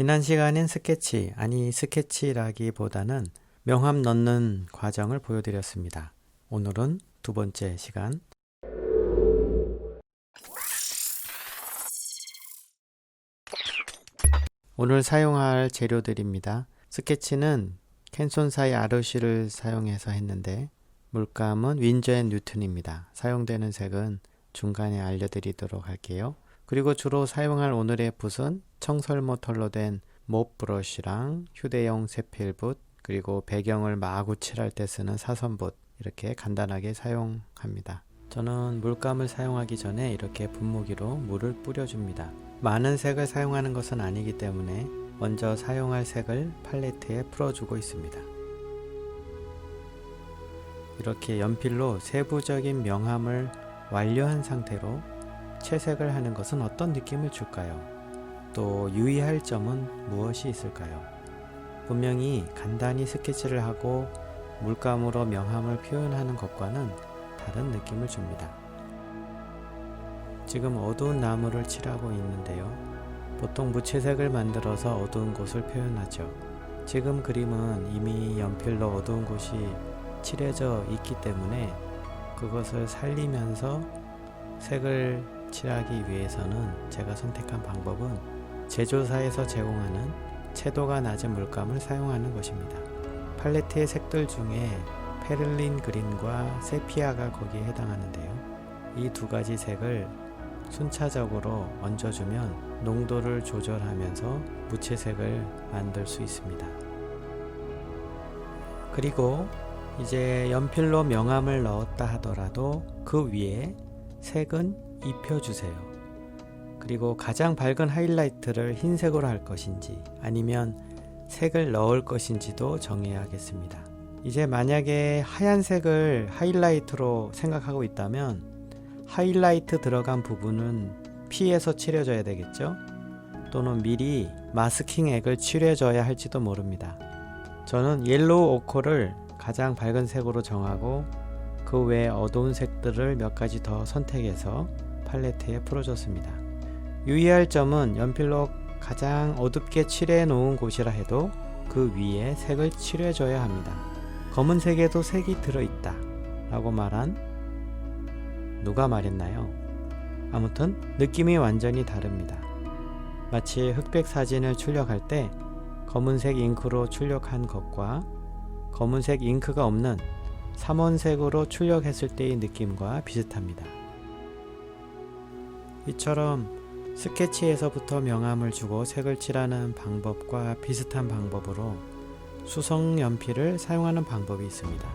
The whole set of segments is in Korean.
지난 시간엔 스케치, 아니 스케치라기보다는 명함 넣는 과정을 보여드렸습니다. 오늘은 두 번째 시간. 오늘 사용할 재료들입니다. 스케치는 캔손사의 아르시를 사용해서 했는데 물감은 윈저 앤 뉴튼입니다. 사용되는 색은 중간에 알려드리도록 할게요. 그리고 주로 사용할 오늘의 붓은 청설모 털로 된몹 브러쉬랑 휴대용 세필붓 그리고 배경을 마구 칠할 때 쓰는 사선붓 이렇게 간단하게 사용합니다. 저는 물감을 사용하기 전에 이렇게 분무기로 물을 뿌려줍니다. 많은 색을 사용하는 것은 아니기 때문에 먼저 사용할 색을 팔레트에 풀어주고 있습니다. 이렇게 연필로 세부적인 명함을 완료한 상태로 채색을 하는 것은 어떤 느낌을 줄까요? 또 유의할 점은 무엇이 있을까요? 분명히 간단히 스케치를 하고 물감으로 명함을 표현하는 것과는 다른 느낌을 줍니다. 지금 어두운 나무를 칠하고 있는데요. 보통 무채색을 만들어서 어두운 곳을 표현하죠. 지금 그림은 이미 연필로 어두운 곳이 칠해져 있기 때문에 그것을 살리면서 색을 칠하기 위해서는 제가 선택한 방법은 제조사에서 제공하는 채도가 낮은 물감을 사용하는 것입니다. 팔레트의 색들 중에 페를린 그린과 세피아가 거기에 해당하는데요. 이 두 가지 색을 순차적으로 얹어주면 농도를 조절하면서 무채색을 만들 수 있습니다. 그리고 이제 연필로 명암을 넣었다 하더라도 그 위에 색은 입혀주세요. 그리고 가장 밝은 하이라이트를 흰색으로 할 것인지 아니면 색을 넣을 것인지도 정해야겠습니다. 이제 만약에 하얀색을 하이라이트로 생각하고 있다면 하이라이트 들어간 부분은 피해서 칠해줘야 되겠죠? 또는 미리 마스킹 액을 칠해줘야 할지도 모릅니다. 저는 옐로우 오코를 가장 밝은 색으로 정하고 그외 어두운 색들을 몇 가지 더 선택해서 팔레트에 풀어줬습니다. 유의할 점은 연필로 가장 어둡게 칠해 놓은 곳이라 해도 그 위에 색을 칠해줘야 합니다. 검은색에도 색이 들어있다 라고 말한 누가 말했나요? 아무튼 느낌이 완전히 다릅니다. 마치 흑백 사진을 출력할 때 검은색 잉크로 출력한 것과 검은색 잉크가 없는 삼원색으로 출력했을 때의 느낌과 비슷합니다. 이처럼 스케치에서부터 명암을 주고 색을 칠하는 방법과 비슷한 방법으로 수성 연필을 사용하는 방법이 있습니다.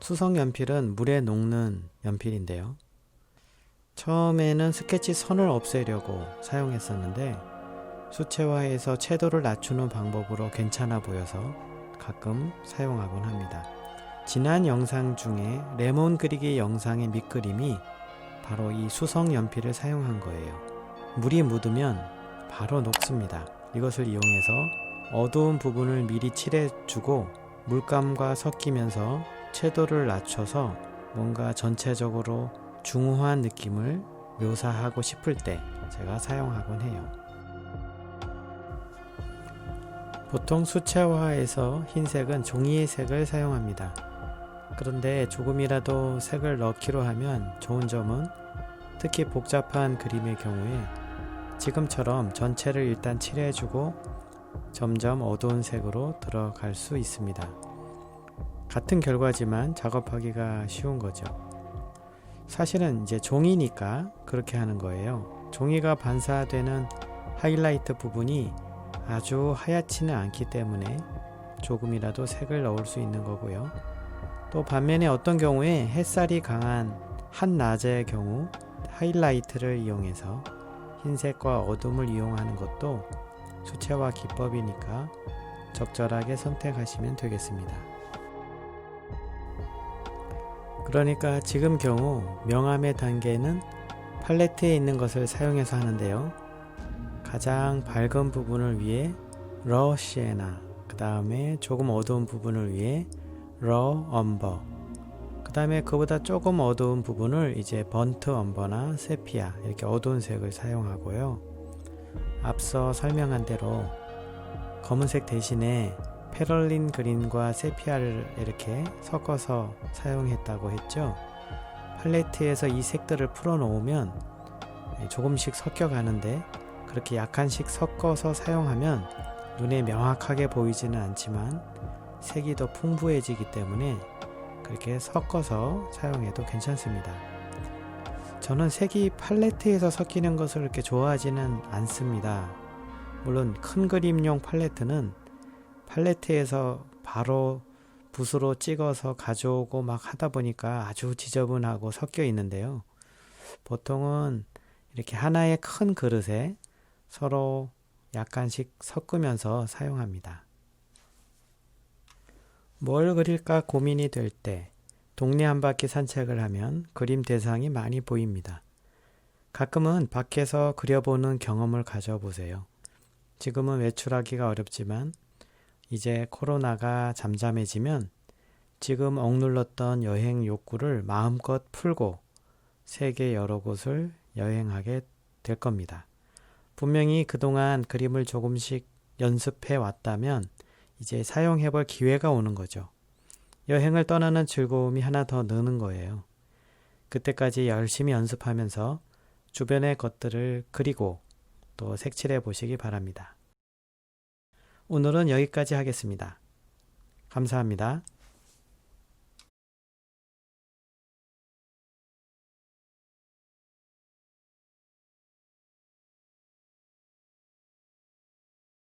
수성 연필은 물에 녹는 연필인데요. 처음에는 스케치 선을 없애려고 사용했었는데 수채화해서 채도를 낮추는 방법으로 괜찮아 보여서 가끔 사용하곤 합니다. 지난 영상 중에 레몬 그리기 영상의 밑그림이 바로 이 수성 연필을 사용한 거예요. 물이 묻으면 바로 녹습니다. 이것을 이용해서 어두운 부분을 미리 칠해주고 물감과 섞이면서 채도를 낮춰서 뭔가 전체적으로 중후한 느낌을 묘사하고 싶을 때 제가 사용하곤 해요. 보통 수채화에서 흰색은 종이의 색을 사용합니다. 그런데 조금이라도 색을 넣기로 하면 좋은 점은 특히 복잡한 그림의 경우에 지금처럼 전체를 일단 칠해주고 점점 어두운 색으로 들어갈 수 있습니다. 같은 결과지만 작업하기가 쉬운 거죠. 사실은 이제 종이니까 그렇게 하는 거예요. 종이가 반사되는 하이라이트 부분이 아주 하얗지는 않기 때문에 조금이라도 색을 넣을 수 있는 거고요. 또 반면에 어떤 경우에 햇살이 강한 한낮의 경우 하이라이트를 이용해서 흰색과 어둠을 이용하는 것도 수채화 기법이니까 적절하게 선택하시면 되겠습니다. 그러니까 지금 경우 명암의 단계는 팔레트에 있는 것을 사용해서 하는데요. 가장 밝은 부분을 위해 러 시에나 그 다음에 조금 어두운 부분을 위해 러 엄버 그 다음에 그보다 조금 어두운 부분을 이제 번트 엄버나 세피아 이렇게 어두운 색을 사용하고요. 앞서 설명한 대로 검은색 대신에 페럴린 그린과 세피아를 이렇게 섞어서 사용했다고 했죠. 팔레트에서 이 색들을 풀어 놓으면 조금씩 섞여 가는데 그렇게 약간씩 섞어서 사용하면 눈에 명확하게 보이지는 않지만 색이 더 풍부해지기 때문에 그렇게 섞어서 사용해도 괜찮습니다. 저는 색이 팔레트에서 섞이는 것을 그렇게 좋아하지는 않습니다. 물론 큰 그림용 팔레트는 팔레트에서 바로 붓으로 찍어서 가져오고 막 하다 보니까 아주 지저분하고 섞여 있는데요. 보통은 이렇게 하나의 큰 그릇에 서로 약간씩 섞으면서 사용합니다. 뭘 그릴까 고민이 될 때 동네 한 바퀴 산책을 하면 그림 대상이 많이 보입니다. 가끔은 밖에서 그려보는 경험을 가져보세요. 지금은 외출하기가 어렵지만 이제 코로나가 잠잠해지면 지금 억눌렀던 여행 욕구를 마음껏 풀고 세계 여러 곳을 여행하게 될 겁니다. 분명히 그동안 그림을 조금씩 연습해 왔다면 이제 사용해 볼 기회가 오는 거죠. 여행을 떠나는 즐거움이 하나 더 느는 거예요. 그때까지 열심히 연습하면서 주변의 것들을 그리고 또 색칠해 보시기 바랍니다. 오늘은 여기까지 하겠습니다. 감사합니다.